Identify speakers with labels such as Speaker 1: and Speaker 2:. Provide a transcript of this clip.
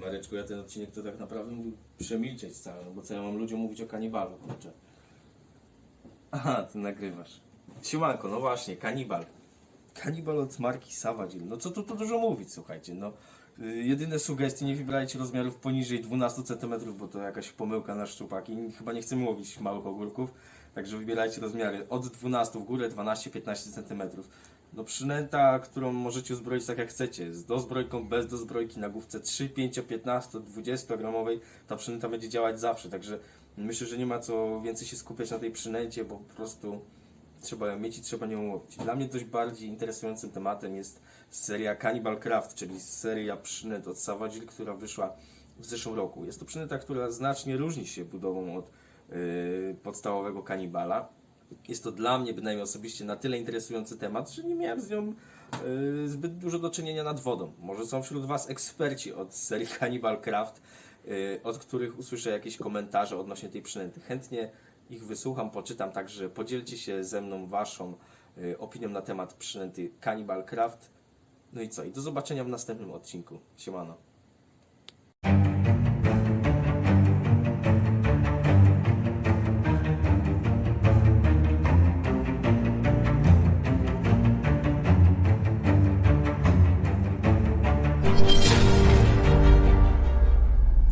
Speaker 1: Mareczku, ja ten odcinek to tak naprawdę mógł przemilczeć cały, no bo co ja mam ludziom mówić o kanibalu, kurczę. Aha, ty nagrywasz. Siemanko, no właśnie, kanibal. Kanibal od marki Savagil. No co tu, tu dużo mówić, słuchajcie, no. y, Jedyne sugestie, nie wybierajcie rozmiarów poniżej 12 cm, bo to jakaś pomyłka na szczupaki. Chyba nie chcemy łowić małych ogórków, także wybierajcie rozmiary od 12 w górę, 12-15 cm. No przynęta, którą możecie uzbroić tak jak chcecie, z dozbrojką, bez dozbrojki na główce 3, 5, 15, 20 gramowej, ta przynęta będzie działać zawsze, także myślę, że nie ma co więcej się skupiać na tej przynęcie, bo po prostu trzeba ją mieć i trzeba nią łowić. Dla mnie dość bardziej interesującym tematem jest seria Cannibal Craft, czyli seria przynęt od Savagil, która wyszła w zeszłym roku. Jest to przynęta, która znacznie różni się budową od yy, podstawowego kanibala. Jest to dla mnie bynajmniej osobiście na tyle interesujący temat, że nie miałem z nią yy, zbyt dużo do czynienia nad wodą. Może są wśród Was eksperci od serii Cannibal Craft, yy, od których usłyszę jakieś komentarze odnośnie tej przynęty. Chętnie ich wysłucham, poczytam, także podzielcie się ze mną waszą y, opinią na temat przynęty Cannibal Craft. No i co? I do zobaczenia w następnym odcinku. Siemano.